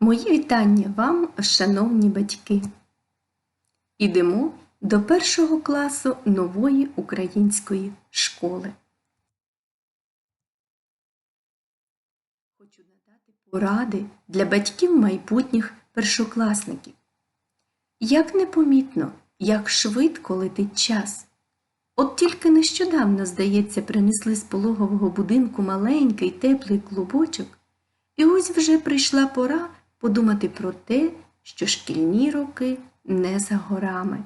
Мої вітання вам, шановні батьки. Ідемо до першого класу нової української школи. Хочу надати поради для батьків майбутніх першокласників. Як непомітно, як швидко летить час. От тільки нещодавно, здається, принесли з пологового будинку маленький теплий клубочок, і ось вже прийшла пора подумати про те, що шкільні роки не за горами.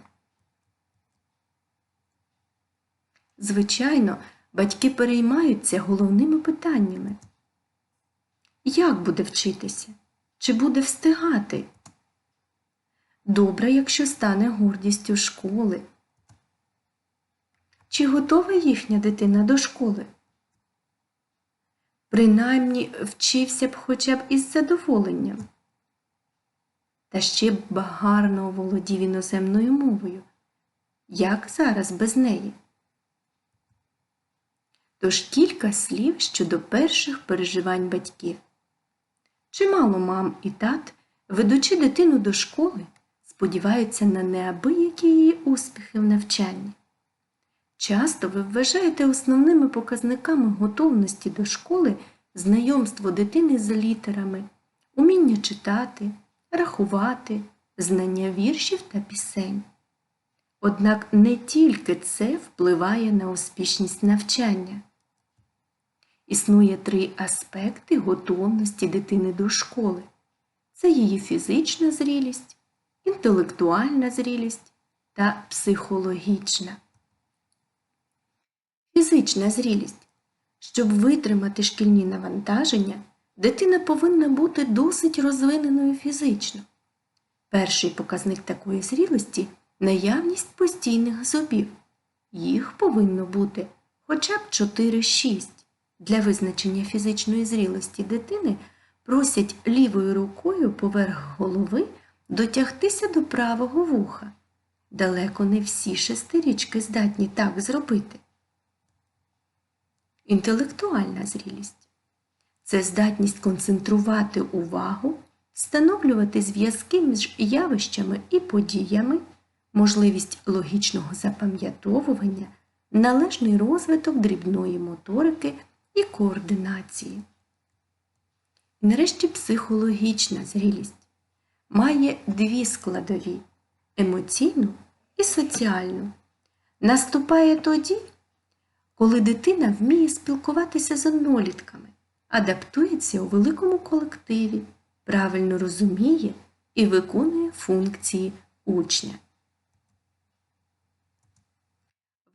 Звичайно, батьки переймаються головними питаннями. Як буде вчитися? Чи буде встигати? Добре, якщо стане гордістю школи. Чи готова їхня дитина до школи? Принаймні вчився б хоча б із задоволенням. Та ще б гарно оволодів іноземною мовою. Як зараз без неї? Тож кілька слів щодо перших переживань батьків. Чимало мам і тат, ведучи дитину до школи, сподіваються на неабиякі її успіхи в навчанні. Часто ви вважаєте основними показниками готовності до школи знайомство дитини з літерами, уміння читати, рахувати, знання віршів та пісень. Однак не тільки це впливає на успішність навчання. Існує три аспекти готовності дитини до школи. Це її фізична зрілість, інтелектуальна зрілість та психологічна. Фізична зрілість. Щоб витримати шкільні навантаження, дитина повинна бути досить розвиненою фізично. Перший показник такої зрілості наявність постійних зубів. Їх повинно бути хоча б 4-6. Для визначення фізичної зрілості дитини просять лівою рукою поверх голови дотягтися до правого вуха. Далеко не всі шестирічки здатні так зробити. Інтелектуальна зрілість це здатність концентрувати увагу, встановлювати зв'язки між явищами і подіями, можливість логічного запам'ятовування, належний розвиток дрібної моторики і координації. Нарешті психологічна зрілість має дві складові емоційну і соціальну. Наступає тоді, коли дитина вміє спілкуватися з однолітками, адаптується у великому колективі, правильно розуміє і виконує функції учня.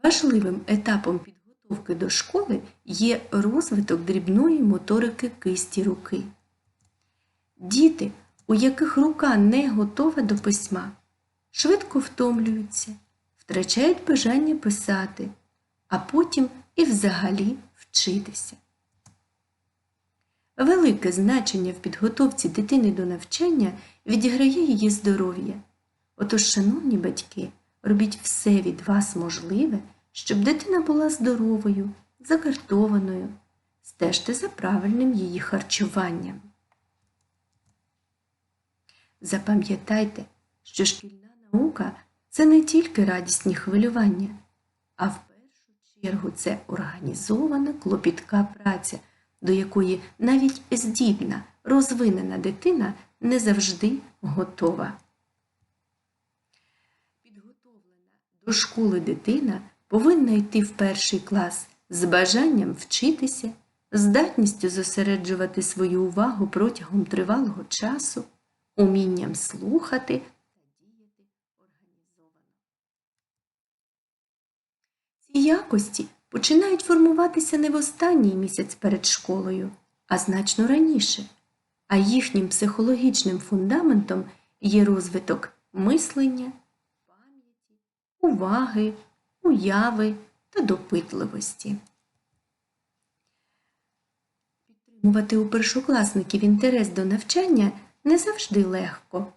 Важливим етапом підготовки до школи є розвиток дрібної моторики кисті руки. Діти, у яких рука не готова до письма, швидко втомлюються, втрачають бажання писати а потім і взагалі вчитися. Велике значення в підготовці дитини до навчання відіграє її здоров'я. Отож, шановні батьки, робіть все від вас можливе, щоб дитина була здоровою, загартованою, стежте за правильним її харчуванням. Запам'ятайте, що шкільна наука це не тільки радісні хвилювання, а в першу чергу це організована клопітка праця, до якої навіть здібна, розвинена дитина не завжди готова. Підготовлена до школи дитина повинна йти в перший клас з бажанням вчитися, здатністю зосереджувати свою увагу протягом тривалого часу, умінням слухати. Ці якості починають формуватися не в останній місяць перед школою, а значно раніше, а їхнім психологічним фундаментом є розвиток мислення, пам'яті, уваги, уяви та допитливості. Підтримувати у першокласників інтерес до навчання не завжди легко,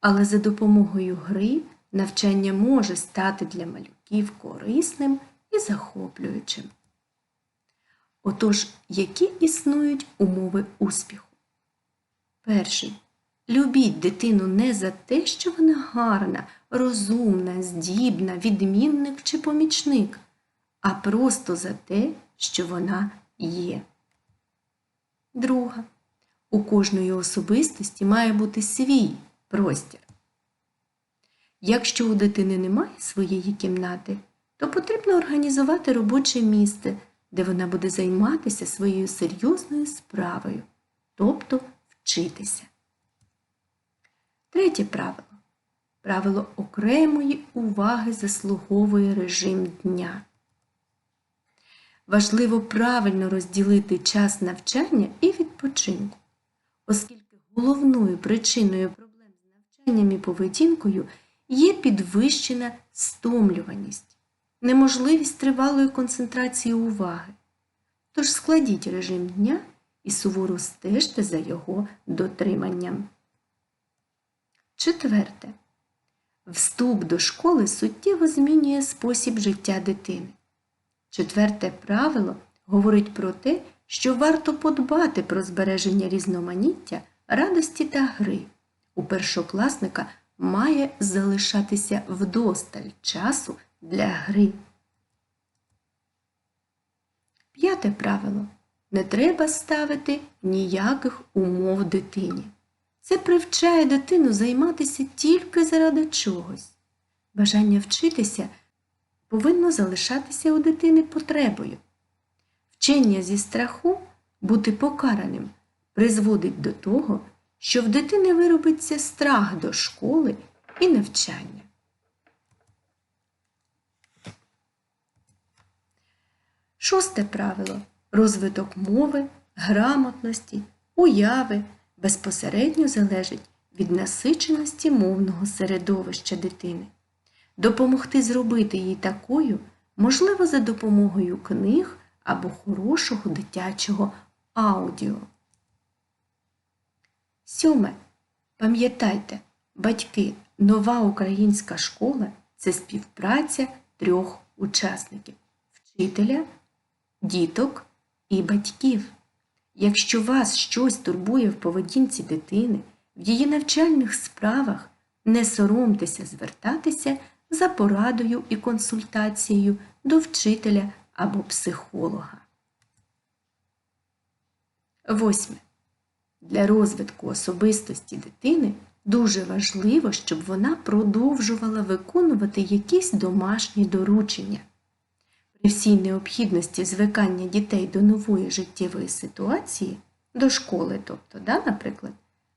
але за допомогою гри навчання може стати для малюків корисним і захоплюючим. Отож, які існують умови успіху? Перший Любіть дитину не за те, що вона гарна, розумна, здібна, відмінник чи помічник, а просто за те, що вона є. Друга. У кожної особистості має бути свій простір. Якщо у дитини немає своєї кімнати, то потрібно організувати робоче місце, де вона буде займатися своєю серйозною справою, тобто вчитися. Третє правило. Правило окремої уваги заслуговує режим дня. Важливо правильно розділити час навчання і відпочинку, оскільки головною причиною проблем з навчанням і поведінкою є підвищена стомлюваність, неможливість тривалої концентрації уваги. Тож складіть режим дня і суворо стежте за його дотриманням. Четверте. Вступ до школи суттєво змінює спосіб життя дитини. Четверте правило говорить про те, що варто подбати про збереження різноманіття, радості та гри. У першокласника має залишатися вдосталь часу для гри. П'яте правило. Не треба ставити ніяких умов дитині. Це привчає дитину займатися тільки заради чогось. Бажання вчитися повинно залишатися у дитини потребою. Вчення зі страху бути покараним призводить до того, що в дитини виробиться страх до школи і навчання. Шосте правило розвиток мови, грамотності, уяви безпосередньо залежить від насиченості мовного середовища дитини. Допомогти зробити її такою можливо за допомогою книг або хорошого дитячого аудіо. Сьоме. Пам'ятайте, батьки, нова українська школа це співпраця трьох учасників вчителя, діток і батьків. Якщо вас щось турбує в поведінці дитини, в її навчальних справах, не соромтеся звертатися за порадою і консультацією до вчителя або психолога. Восьме. Для розвитку особистості дитини дуже важливо, щоб вона продовжувала виконувати якісь домашні доручення. При всій необхідності звикання дітей до нової життєвої ситуації, до школи, тобто, да, наприклад,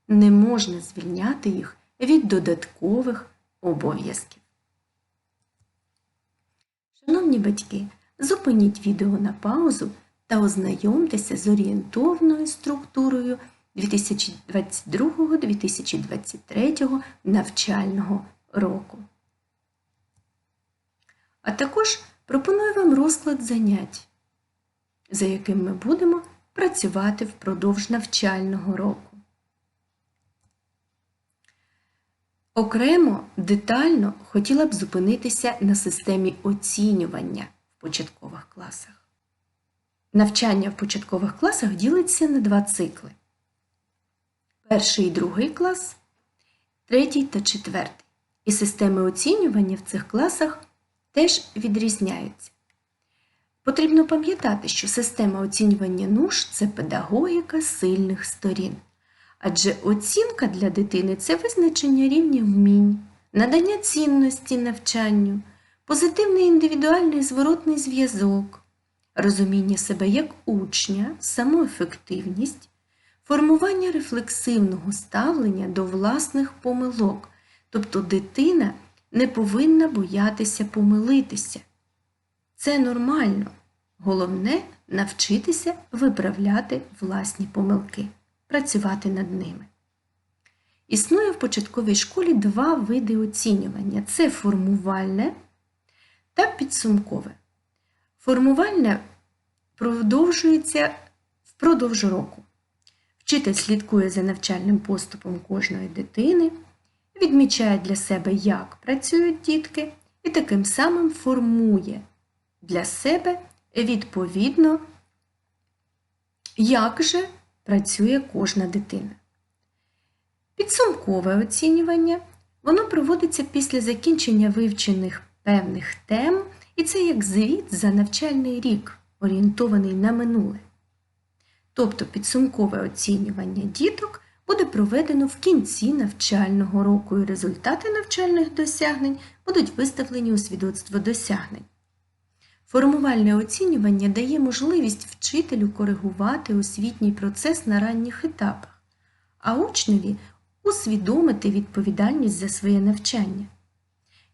не можна звільняти їх від додаткових обов'язків. Шановні батьки, зупиніть відео на паузу та ознайомтеся з орієнтовною структурою 2022-2023 навчального року. А також пропоную вам розклад занять, за яким ми будемо працювати впродовж навчального року. Окремо детально хотіла б зупинитися на системі оцінювання в початкових класах. Навчання в початкових класах ділиться на два цикли. Перший і другий клас, третій та четвертий. І системи оцінювання в цих класах теж відрізняються. Потрібно пам'ятати, що система оцінювання нуж це педагогіка сильних сторін. Адже оцінка для дитини це визначення рівня вмінь, надання цінності навчанню, позитивний індивідуальний зворотний зв'язок, розуміння себе як учня, самоефективність, формування рефлексивного ставлення до власних помилок, тобто дитина не повинна боятися помилитися. Це нормально. Головне навчитися виправляти власні помилки, працювати над ними. Існує в початковій школі два види оцінювання: це формувальне та підсумкове. Формувальне продовжується впродовж року. Вчитель слідкує за навчальним поступом кожної дитини, відмічає для себе, як працюють дітки, і таким самим формує для себе відповідно, як же працює кожна дитина. Підсумкове оцінювання. Воно проводиться після закінчення вивчених певних тем, і це як звіт за навчальний рік, орієнтований на минуле. Тобто підсумкове оцінювання діток буде проведено в кінці навчального року, і результати навчальних досягнень будуть виставлені у свідоцтво досягнень. Формувальне оцінювання дає можливість вчителю коригувати освітній процес на ранніх етапах, а учневі усвідомити відповідальність за своє навчання.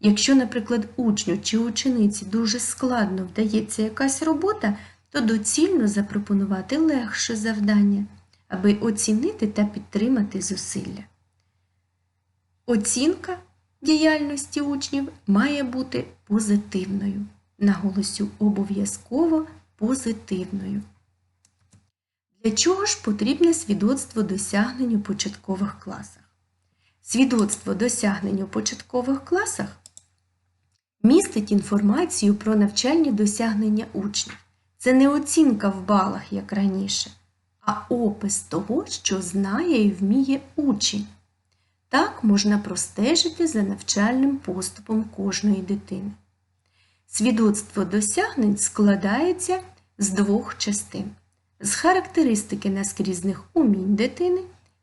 Якщо, наприклад, учню чи учениці дуже складно вдається якась робота, то доцільно запропонувати легше завдання, аби оцінити та підтримати зусилля. Оцінка діяльності учнів має бути позитивною. Наголосю обов'язково позитивною. Для чого ж потрібне свідоцтво досягнень у початкових класах? Свідоцтво досягнень у початкових класах містить інформацію про навчальні досягнення учнів. Це не оцінка в балах, як раніше, а опис того, що знає і вміє учень. Так можна простежити за навчальним поступом кожної дитини. Свідоцтво досягнень складається з двох частин з характеристики наскрізних умінь дитини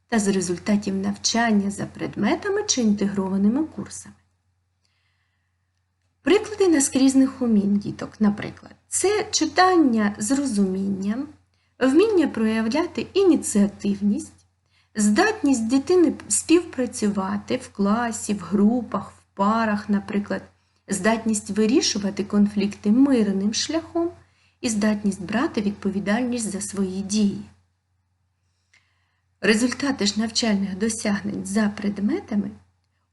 та з результатів навчання за предметами чи інтегрованими курсами. Приклади наскрізних умінь діток, наприклад, це читання з розумінням, вміння проявляти ініціативність, здатність дитини співпрацювати в класі, в групах, в парах, наприклад, здатність вирішувати конфлікти мирним шляхом і здатність брати відповідальність за свої дії. Результати ж навчальних досягнень за предметами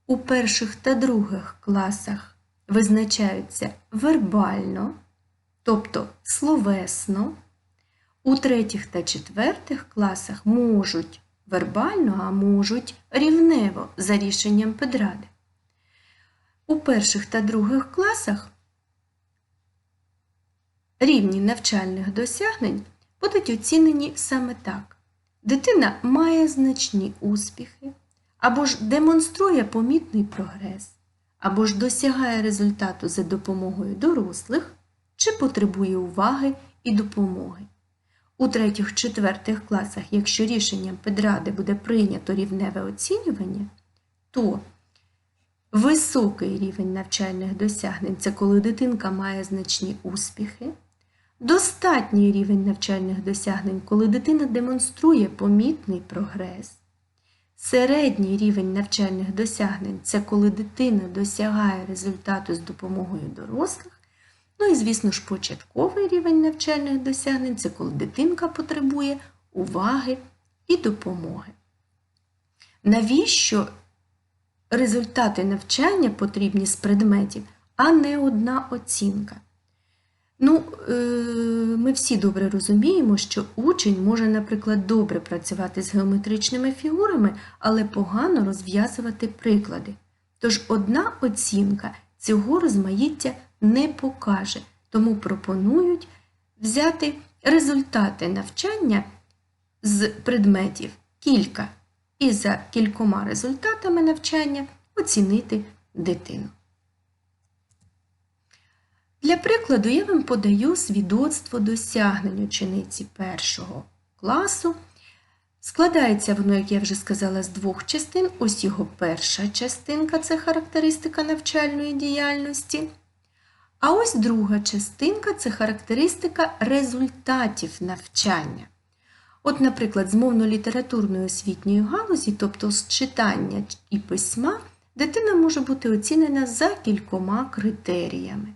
у перших та других класах визначаються вербально, тобто словесно, у третіх та четвертих класах можуть вербально, а можуть рівнево за рішенням педради. У перших та других класах рівні навчальних досягнень будуть оцінені саме так. Дитина має значні успіхи, або ж демонструє помітний прогрес, або ж досягає результату за допомогою дорослих, чи потребує уваги і допомоги. У третіх-четвертих класах, якщо рішенням педради буде прийнято рівневе оцінювання, то високий рівень навчальних досягнень це коли дитинка має значні успіхи. Достатній рівень навчальних досягнень, коли дитина демонструє помітний прогрес. Середній рівень навчальних досягнень це коли дитина досягає результату з допомогою дорослих. Ну і, звісно ж, початковий рівень навчальних досягнень це коли дитинка потребує уваги і допомоги. Навіщо результати навчання потрібні з предметів, а не одна оцінка? Ну, е, ми всі добре розуміємо, що учень може, наприклад, добре працювати з геометричними фігурами, але погано розв'язувати приклади. Тож одна оцінка цього розмаїття не покаже, тому пропонують взяти результати навчання з предметів кілька і за кількома результатами навчання оцінити дитину. Для прикладу я вам подаю свідоцтво досягнень учениці першого класу. Складається воно, як я вже сказала, з двох частин. Ось його перша частинка це характеристика навчальної діяльності. А ось друга частинка це характеристика результатів навчання. От, наприклад, з мовно-літературної освітньої галузі, тобто з читання і письма, дитина може бути оцінена за кількома критеріями.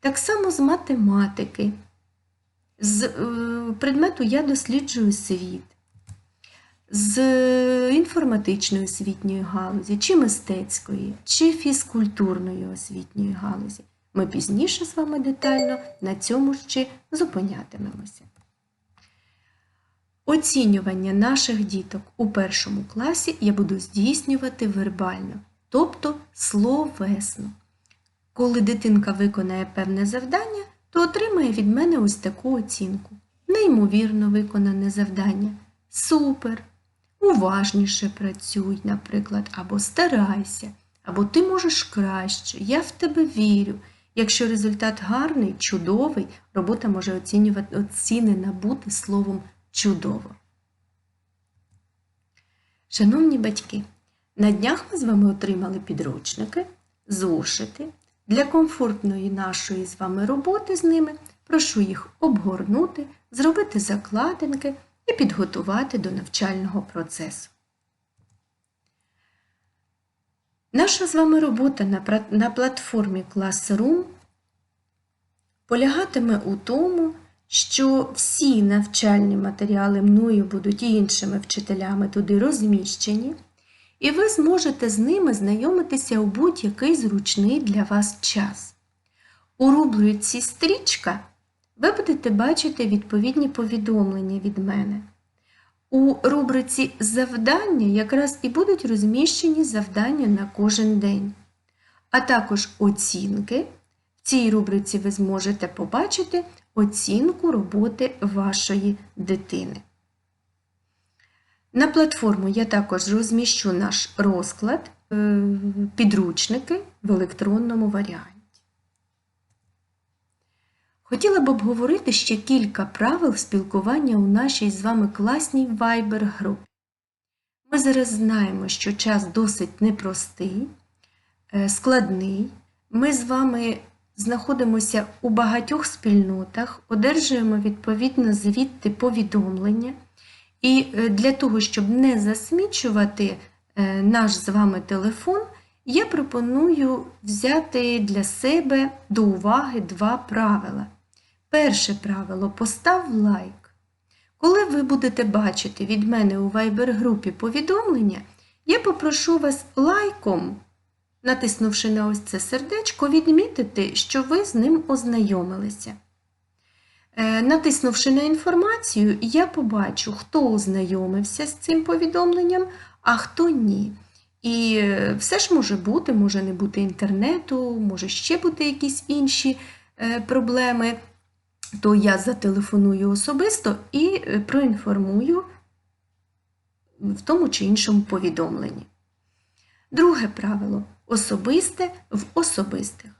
Так само з математики, з е, предмету Я досліджую світ, з інформатичної освітньої галузі, чи мистецької, чи фізкультурної освітньої галузі. Ми пізніше з вами детально на цьому ще зупинятимемося. Оцінювання наших діток у першому класі я буду здійснювати вербально, тобто словесно. Коли дитинка виконає певне завдання, то отримає від мене ось таку оцінку. Неймовірно виконане завдання. Супер! уважніше працюй, наприклад, або старайся, або ти можеш краще, я в тебе вірю. Якщо результат гарний, чудовий, робота може оцінювати, оцінена бути словом чудово. Шановні батьки, на днях ми з вами отримали підручники, зошити. Для комфортної нашої з вами роботи з ними прошу їх обгорнути, зробити закладинки і підготувати до навчального процесу. Наша з вами робота на, на платформі Classroom полягатиме у тому, що всі навчальні матеріали мною будуть і іншими вчителями туди розміщені, і ви зможете з ними знайомитися у будь-який зручний для вас час. У рубриці Стрічка ви будете бачити відповідні повідомлення від мене. У рубриці Завдання якраз і будуть розміщені завдання на кожен день, а також оцінки. В цій рубриці ви зможете побачити оцінку роботи вашої дитини. На платформу я також розміщу наш розклад, е, підручники в електронному варіанті. Хотіла б обговорити ще кілька правил спілкування у нашій з вами класній Viber-групі. Ми зараз знаємо, що час досить непростий, е, складний. Ми з вами знаходимося у багатьох спільнотах, одержуємо відповідно звідти повідомлення. І е, для того, щоб не засмічувати е, наш з вами телефон, я пропоную взяти для себе до уваги два правила. Перше правило постав лайк. Коли ви будете бачити від мене у Viber-групі повідомлення, я попрошу вас лайком, натиснувши на ось це сердечко, відмітити, що ви з ним ознайомилися. Е, Натиснувши на інформацію, я побачу, хто ознайомився з цим повідомленням, а хто ні. І е, все ж може бути, може не бути інтернету, може ще бути якісь інші е, проблеми, то я зателефоную особисто і е, проінформую в тому чи іншому повідомленні. Друге правило особисте в особистих.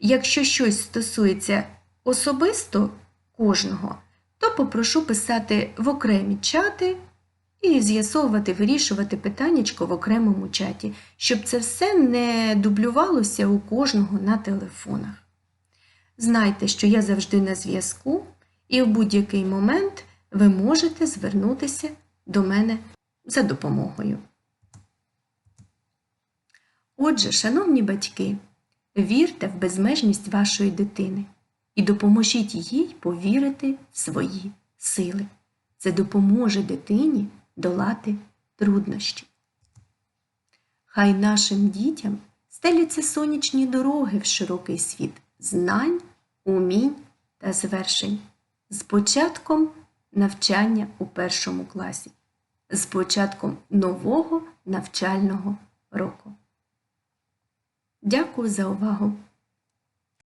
Якщо щось стосується особисто кожного, то попрошу писати в окремі чати і з'ясовувати, вирішувати питаннячко в окремому чаті, щоб це все не дублювалося у кожного на телефонах. Знайте, що я завжди на зв'язку, і в будь-який момент ви можете звернутися до мене за допомогою. Отже, шановні батьки, вірте в безмежність вашої дитини і допоможіть їй повірити в свої сили. Це допоможе дитині долати труднощі. Хай нашим дітям стеляться сонячні дороги в широкий світ знань, умінь та звершень з початком навчання у першому класі, з початком нового навчального року. Дякую за увагу!